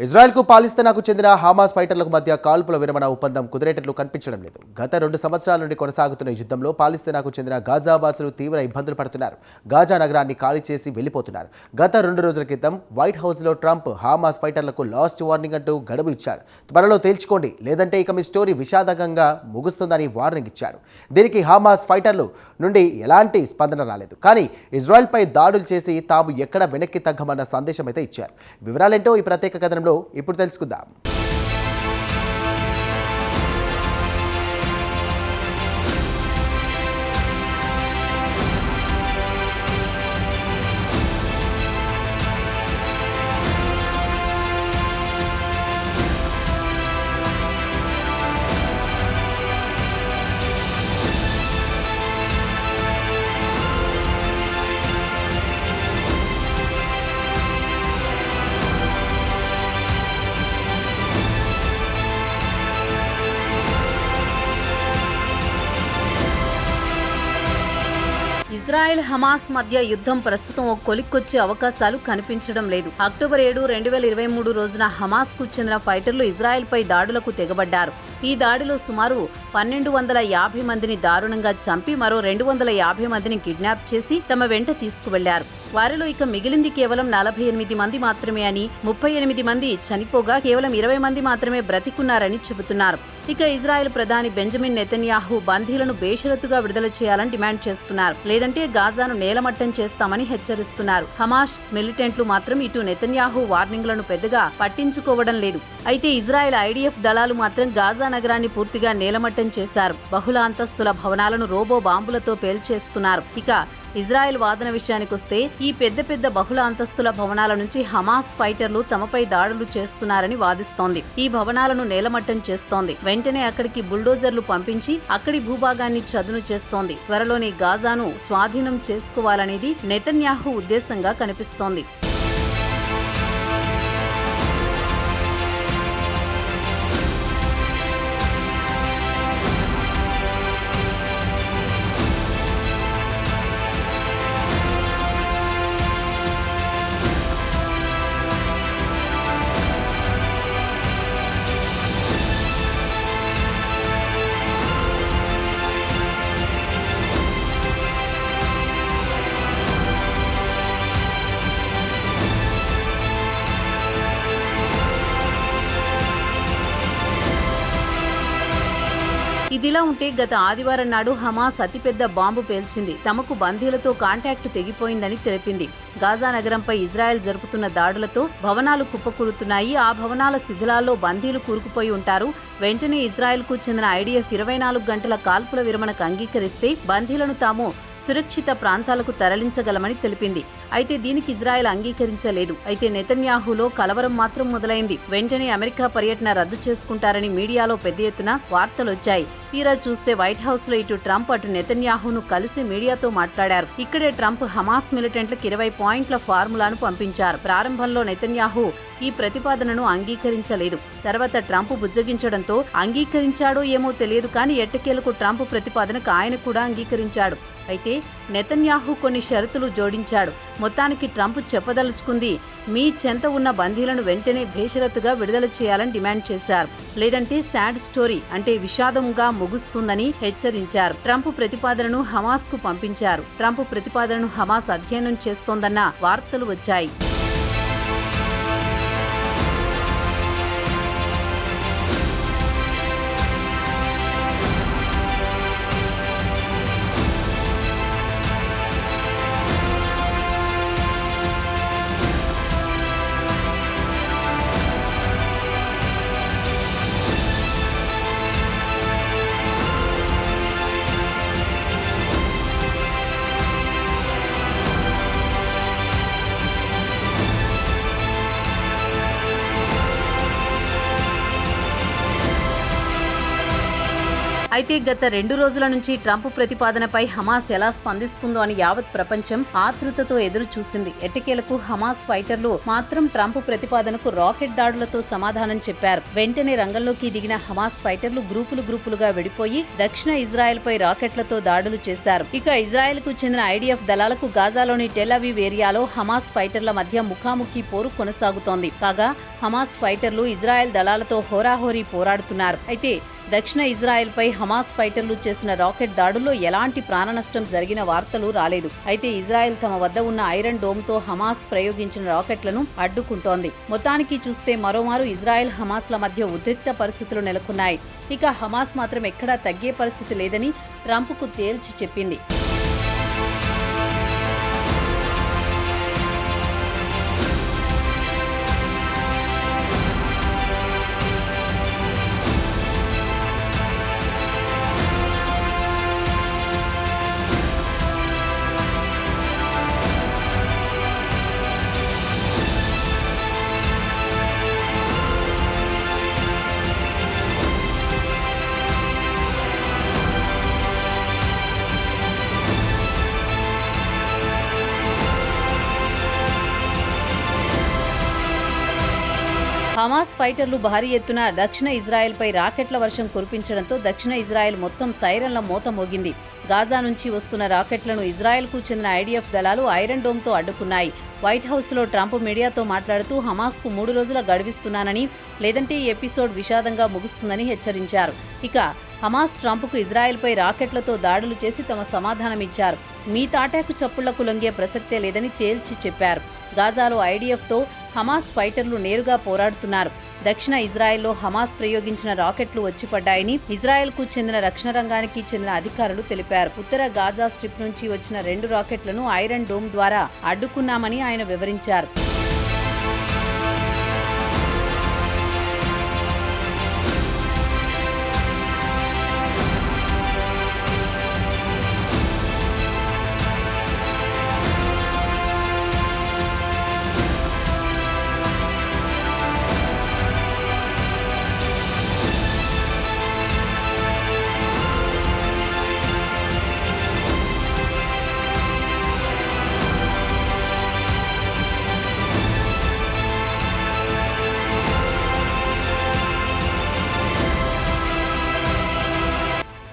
ఇజ్రాయెల్కు పాలిస్తీనాకు చెందిన హమాస్ ఫైటర్లకు మధ్య కాల్పుల విరమణ ఒప్పందం కుదిరేటట్లు కనిపించడం లేదు. గత రెండు సంవత్సరాల నుండి కొనసాగుతున్న ఈ యుద్ధంలో పాలిస్తీనాకు చెందిన గాజావాసులు తీవ్ర ఇబ్బందులు పడుతున్నారు. గాజా నగరాన్ని ఖాళీ చేసి వెళ్ళిపోతున్నారు గత రెండు రోజుల క్రితం వైట్ హౌస్లో ట్రంప్ హమాస్ ఫైటర్లకు లాస్ట్ వార్నింగ్ అంటూ గడువు ఇచ్చాడు త్వరలో తేల్చుకోండి లేదంటే ఇక మీ స్టోరీ విషాదకంగా ముగుస్తుందని వార్నింగ్ ఇచ్చాడు దీనికి హమాస్ ఫైటర్లు నుండి ఎలాంటి స్పందన రాలేదు. కానీ ఇజ్రాయెల్పై దాడులు చేసి తాము ఎక్కడ వెనక్కి తగ్గమన్న సందేశం అయితే ఇచ్చారు. వివరాలేంటో ఈ ప్రత్యేక కథనంలో ఇప్పుడు తెలుసుకుందాం. ఇజ్రాయెల్ హమాస్ మధ్య యుద్ధం ప్రస్తుతం ఒక కొలిక్కొచ్చే అవకాశాలు కనిపించడం లేదు. అక్టోబర్ ఏడు రెండు వేల ఇరవై మూడు రోజున హమాస్కు చెందిన ఫైటర్లు ఇజ్రాయెల్పై దాడులకు తెగబడ్డారు. ఈ దాడిలో సుమారు పన్నెండు వందల యాభై మందిని దారుణంగా చంపి మరో రెండు వందల యాభై మందిని కిడ్నాప్ చేసి తమ వెంట తీసుకువెళ్ళారు. వారిలో ఇక మిగిలింది కేవలం నలభై ఎనిమిది మంది మాత్రమే అని ముప్పై ఎనిమిది మంది చనిపోగా కేవలం ఇరవై మంది మాత్రమే బ్రతికున్నారని చెబుతున్నారు. ఇక ఇజ్రాయెల్ ప్రధాని బెంజమిన్ నెతన్యాహు బందీలను బేషరతుగా విడుదల చేయాలని డిమాండ్ చేస్తున్నారు. లేదంటే గాజాను నేలమట్టం చేస్తామని హెచ్చరిస్తున్నారు. హమాస్ మిలిటెంట్లు మాత్రం ఇటు నెతన్యాహు వార్నింగ్లను పెద్దగా పట్టించుకోవడం లేదు. అయితే ఇజ్రాయెల్ ఐడిఎఫ్ దళాలు మాత్రం గాజా నగరాన్ని పూర్తిగా నేలమట్టం చేశారు. బహుళ అంతస్తుల భవనాలను రోబో బాంబులతో పేల్చేస్తున్నారు. ఇక ఇజ్రాయెల్ వాదన విషయానికొస్తే ఈ పెద్ద పెద్ద బహుళ అంతస్తుల భవనాల నుంచి హమాస్ ఫైటర్లు తమపై దాడులు చేస్తున్నారని వాదిస్తోంది. ఈ భవనాలను నేలమట్టం చేస్తోంది. వెంటనే అక్కడికి బుల్డోజర్లు పంపించి అక్కడి భూభాగాన్ని చదును చేస్తోంది. త్వరలోనే గాజాను స్వాధీనం చేసుకోవాలనేది నెతన్యాహు ఉద్దేశంగా కనిపిస్తోంది. ఇదిలా ఉంటే గత ఆదివారం నాడు హమాస్ అతిపెద్ద బాంబు పేల్చింది. తమకు బందీలతో కాంటాక్ట్ తెగిపోయిందని తెలిపింది. గాజా నగరంపై ఇజ్రాయెల్ జరుపుతున్న దాడులతో భవనాలు కుప్పకూలుతున్నాయి. ఆ భవనాల శిథిలాల్లో బందీలు కూరుకుపోయి ఉంటారు. వెంటనే ఇజ్రాయెల్కు చెందిన ఐడిఎఫ్ ఇరవై నాలుగు గంటల కాల్పుల విరమణకు అంగీకరిస్తే బందీలను తాము సురక్షిత ప్రాంతాలకు తరలించగలమని తెలిపింది. అయితే దీనికి ఇజ్రాయెల్ అంగీకరించలేదు. అయితే నెతన్యాహులో కలవరం మాత్రం మొదలైంది. వెంటనే అమెరికా పర్యటన రద్దు చేసుకుంటారని మీడియాలో పెద్ద ఎత్తున వార్తలొచ్చాయి. తీరా చూస్తే వైట్ హౌస్లో ఇటు ట్రంప్ అటు నెతన్యాహును కలిసి మీడియాతో మాట్లాడారు. ఇక్కడే ట్రంప్ హమాస్ మిలిటెంట్లకు ఇరవై పాయింట్ల ఫార్ములాను పంపించారు. ప్రారంభంలో నెతన్యాహు ఈ ప్రతిపాదనను అంగీకరించలేదు. తర్వాత ట్రంప్ బుజ్జగించడంతో అంగీకరించాడో ఏమో తెలియదు కానీ ఎట్టకేలకు ట్రంప్ ప్రతిపాదనకు ఆయన కూడా అంగీకరించాడు. అయితే నెతన్యాహు కొన్ని షరతులు జోడించాడు. మొత్తానికి ట్రంప్ చెప్పదలుచుకుంది మీ చెంత ఉన్న బందీలను వెంటనే భేషరతుగా విడుదల చేయాలని డిమాండ్ చేశారు. లేదంటే సాడ్ స్టోరీ అంటే విషాదంగా ముగుస్తుందని హెచ్చరించారు. ట్రంప్ ప్రతిపాదనను హమాస్కు పంపించారు. ట్రంప్ ప్రతిపాదనను హమాస్ అధ్యయనం చేస్తోందన్న వార్తలు వచ్చాయి. అయితే గత రెండు రోజుల నుంచి ట్రంప్ ప్రతిపాదనపై హమాస్ ఎలా స్పందిస్తుందో అని యావత్ ప్రపంచం ఆతృతతో ఎదురు చూసింది ఎట్టకేలకు హమాస్ ఫైటర్లు మాత్రం ట్రంప్ ప్రతిపాదనకు రాకెట్ దాడులతో సమాధానం చెప్పారు. వెంటనే రంగంలోకి దిగిన హమాస్ ఫైటర్లు గ్రూపులు గ్రూపులుగా విడిపోయి దక్షిణ ఇజ్రాయెల్ పై రాకెట్లతో దాడులు చేశారు. ఇక ఇజ్రాయెల్కు చెందిన ఐడిఎఫ్ దళాలకు గాజాలోని టెల్ ఏరియాలో హమాస్ ఫైటర్ల మధ్య ముఖాముఖి పోరు కొనసాగుతోంది. కాగా హమాస్ ఫైటర్లు ఇజ్రాయెల్ దళాలతో హోరాహోరీ పోరాడుతున్నారు. అయితే దక్షిణ ఇజ్రాయెల్పై హమాస్ ఫైటర్లు చేసిన రాకెట్ దాడుల్లో ఎలాంటి ప్రాణనష్టం జరిగిన వార్తలు రాలేదు. అయితే ఇజ్రాయెల్ తమ వద్ద ఉన్న ఐరన్ డోమ్తో హమాస్ ప్రయోగించిన రాకెట్లను అడ్డుకుంటోంది. మొత్తానికి చూస్తే మరోమారు ఇజ్రాయెల్ హమాస్ల మధ్య ఉద్రిక్త పరిస్థితులు నెలకొన్నాయి. ఇక హమాస్ మాత్రం ఎక్కడా తగ్గే పరిస్థితి లేదని ట్రంప్కు తేల్చి చెప్పింది. హమాస్ ఫైటర్లు భారీ ఎత్తున దక్షిణ ఇజ్రాయెల్పై రాకెట్ల వర్షం కురిపించడంతో దక్షిణ ఇజ్రాయెల్ మొత్తం సైరన్ల మూత మోగింది. గాజా నుంచి వస్తున్న రాకెట్లను ఇజ్రాయెల్కు చెందిన ఐడిఎఫ్ దళాలు ఐరన్ డోమ్తో అడ్డుకున్నాయి. వైట్ హౌస్లో ట్రంప్ మీడియాతో మాట్లాడుతూ హమాస్కు మూడు రోజుల గడువిస్తున్నానని లేదంటే ఈ ఎపిసోడ్ విషాదంగా ముగుస్తుందని హెచ్చరించారు. ఇక హమాస్ ట్రంప్కు ఇజ్రాయెల్పై రాకెట్లతో దాడులు చేసి తమ సమాధానమిచ్చారు. మీ తాటాకు చప్పుళ్ళకు లొంగే ప్రసక్తే లేదని తేల్చి చెప్పారు. గాజాలో ఐడిఎఫ్తో హమాస్ ఫైటర్లు నేరుగా పోరాడుతున్నారు. దక్షిణ ఇజ్రాయెల్లో హమాస్ ప్రయోగించిన రాకెట్లు వచ్చిపడ్డాయని ఇజ్రాయెల్కు చెందిన రక్షణ రంగానికి చెందిన అధికారులు తెలిపారు. ఉత్తర గాజా స్ట్రిప్ నుంచి వచ్చిన రెండు రాకెట్లను ఐరన్ డోమ్ ద్వారా అడ్డుకున్నామని ఆయన వివరించారు.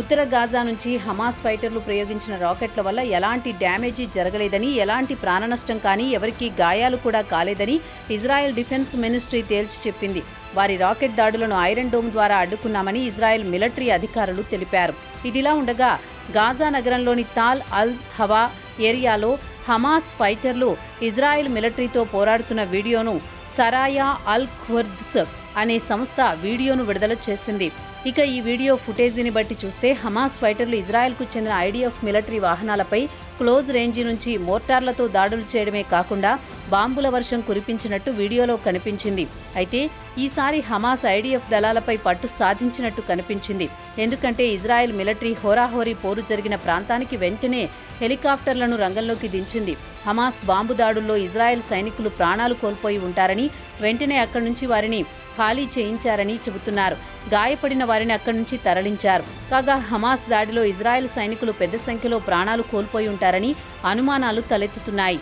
ఉత్తర గాజా నుంచి హమాస్ ఫైటర్లు ప్రయోగించిన రాకెట్ల వల్ల ఎలాంటి డ్యామేజీ జరగలేదని ఎలాంటి ప్రాణనష్టం కానీ ఎవరికీ గాయాలు కూడా కాలేదని ఇజ్రాయెల్ డిఫెన్స్ మినిస్ట్రీ తేల్చి చెప్పింది. వారి రాకెట్ దాడులను ఐరన్ డోమ్ ద్వారా అడ్డుకున్నామని ఇజ్రాయెల్ మిలిటరీ అధికారులు తెలిపారు. ఇదిలా ఉండగా గాజా నగరంలోని తాల్ అల్ హవా ఏరియాలో హమాస్ ఫైటర్లు ఇజ్రాయెల్ మిలిటరీతో పోరాడుతున్న వీడియోను సరాయా అల్ ఖుర్ద్స్ అనే సంస్థ వీడియోను విడుదల చేసింది. ఇక ఈ వీడియో ఫుటేజీని బట్టి చూస్తే హమాస్ ఫైటర్లు ఇజ్రాయెల్కు చెందిన ఐడిఎఫ్ మిలిటరీ వాహనాలపై క్లోజ్ రేంజ్ నుంచి మోర్టార్లతో దాడులు చేయడమే కాకుండా బాంబుల వర్షం కురిపించినట్టు వీడియోలో కనిపించింది. అయితే ఈసారి హమాస్ ఐడిఎఫ్ దళాలపై పట్టు సాధించినట్టు కనిపించింది. ఎందుకంటే ఇజ్రాయెల్ మిలిటరీ హోరాహోరీ పోరు జరిగిన ప్రాంతానికి వెంటనే హెలికాప్టర్లను రంగంలోకి దించింది. హమాస్ బాంబు దాడుల్లో ఇజ్రాయెల్ సైనికులు ప్రాణాలు కోల్పోయి ఉంటారని వెంటనే అక్కడి నుంచి వారిని ఖాళీ చేయించారని చెబుతున్నారు. గాయపడిన వారిని అక్కడి నుంచి తరలించారు. కాగా హమాస్ దాడిలో ఇజ్రాయెల్ సైనికులు పెద్ద సంఖ్యలో ప్రాణాలు కోల్పోయి ఉంటారని అనుమానాలు తలెత్తుతున్నాయి.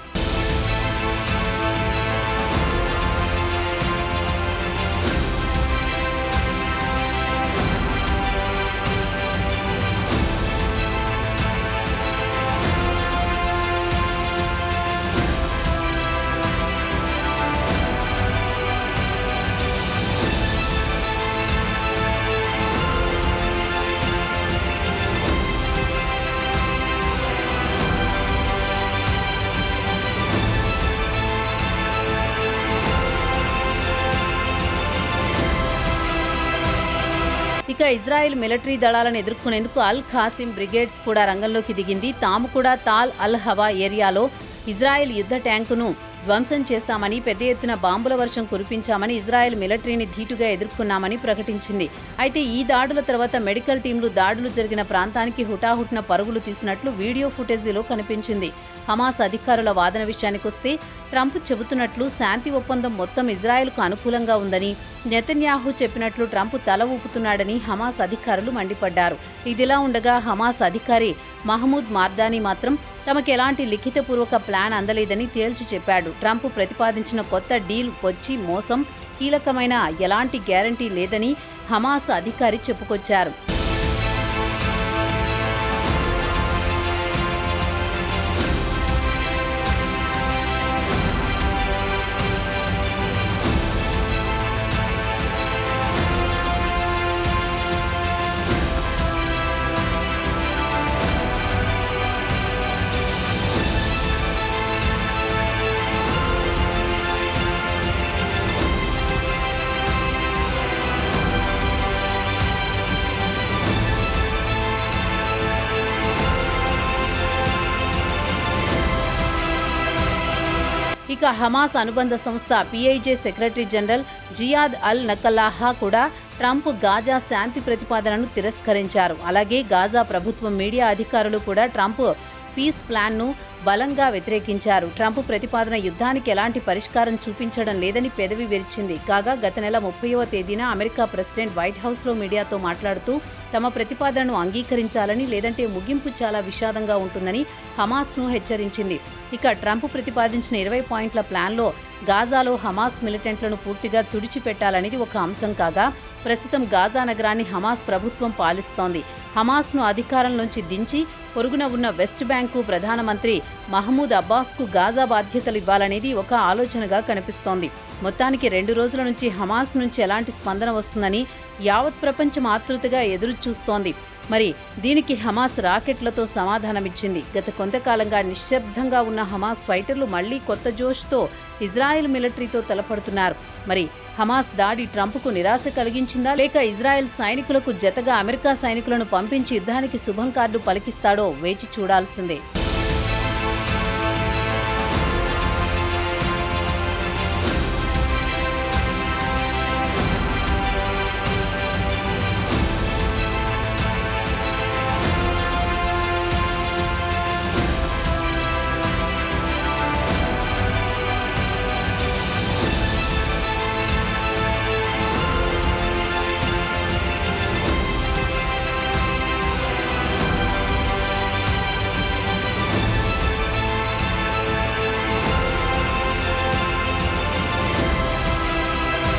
ఇజ్రాయెల్ మిలిటరీ దళాలను ఎదుర్కొనేందుకు అల్ ఖాసిం బ్రిగేడ్స్ కూడా రంగంలోకి దిగింది. తాము కూడా తాల్ అల్ హవా ఏరియాలో ఇజ్రాయెల్ యుద్ధ ట్యాంకును ధ్వంసం చేశామని పెద్ద ఎత్తున బాంబుల వర్షం కురిపించామని ఇజ్రాయెల్ మిలిటరీని ధీటుగా ఎదుర్కొన్నామని ప్రకటించింది. అయితే ఈ దాడుల తర్వాత మెడికల్ టీంలు దాడులు జరిగిన ప్రాంతానికి హుటాహుటిన పరుగులు తీసినట్లు వీడియో ఫుటేజీలో కనిపించింది. హమాస్ అధికారుల వాదన విషయానికొస్తే ట్రంప్ చెబుతున్నట్లు శాంతి ఒప్పందం మొత్తం ఇజ్రాయెల్కు అనుకూలంగా ఉందని నెతన్యాహు చెప్పినట్లు ట్రంప్ తల ఊపుతున్నాడని హమాస్ అధికారులు మండిపడ్డారు. ఇదిలా ఉండగా హమాస్ అధికారి మహమూద్ మార్దానీ మాత్రం తమకు ఎలాంటి లిఖితపూర్వక ప్లాన్ అందలేదని తేల్చి చెప్పాడు. ట్రంప్ ప్రతిపాదించిన కొత్త డీల్ వచ్చి మోసం కీలకమైన ఎలాంటి గ్యారంటీ లేదని హమాస్ అధికారి చెప్పుకొచ్చారు. ఇక హమాస్ అనుబంధ సంస్థ పిఐజే సెక్రటరీ జనరల్ జియాద్ అల్ నకల్లాహా కూడా ట్రంప్ గాజా శాంతి ప్రతిపాదనను తిరస్కరించారు. అలాగే గాజా ప్రభుత్వం మీడియా అధికారులు కూడా ట్రంప్ పీస్ ప్లాన్ను బలంగా వ్యతిరేకించారు. ట్రంప్ ప్రతిపాదన యుద్ధానికి ఎలాంటి పరిష్కారం చూపించడం లేదని పెదవి విరిచింది. కాగా గత నెల ముప్పైవ తేదీన అమెరికా ప్రెసిడెంట్ వైట్ హౌస్లో మీడియాతో మాట్లాడుతూ తమ ప్రతిపాదనను అంగీకరించాలని లేదంటే ముగింపు చాలా విషాదంగా ఉంటుందని హమాస్ను హెచ్చరించింది. ఇక ట్రంప్ ప్రతిపాదించిన ఇరవై పాయింట్ల ప్లాన్లో గాజాలో హమాస్ మిలిటెంట్లను పూర్తిగా తుడిచిపెట్టాలనేది ఒక అంశం కాగా ప్రస్తుతం గాజా నగరాన్ని హమాస్ ప్రభుత్వం పాలిస్తోంది. హమాస్ను అధికారంలోంచి దించి పొరుగున ఉన్న వెస్ట్ బ్యాంకు ప్రధానమంత్రి మహమూద్ అబ్బాస్కు గాజా బాధ్యతలు ఇవ్వాలనేది ఒక ఆలోచనగా కనిపిస్తోంది. మొత్తానికి రెండు రోజుల నుంచి హమాస్ నుంచి ఎలాంటి స్పందన వస్తుందని యావత్ ప్రపంచం ఆతృతగా ఎదురు చూస్తోంది మరి దీనికి హమాస్ రాకెట్లతో సమాధానమిచ్చింది. గత కొంతకాలంగా నిశ్శబ్దంగా ఉన్న హమాస్ ఫైటర్లు మళ్ళీ కొత్త జోష్తో ఇజ్రాయెల్ మిలిటరీతో తలపడుతున్నారు. మరి హమాస్ దాడి ట్రంప్కు నిరాశ కలిగించిందా? లేక ఇజ్రాయెల్ సైనికులకు జతగా అమెరికా సైనికులను పంపించి యుద్ధానికి శుభం కార్డు పలికిస్తాడో వేచి చూడాల్సిందే.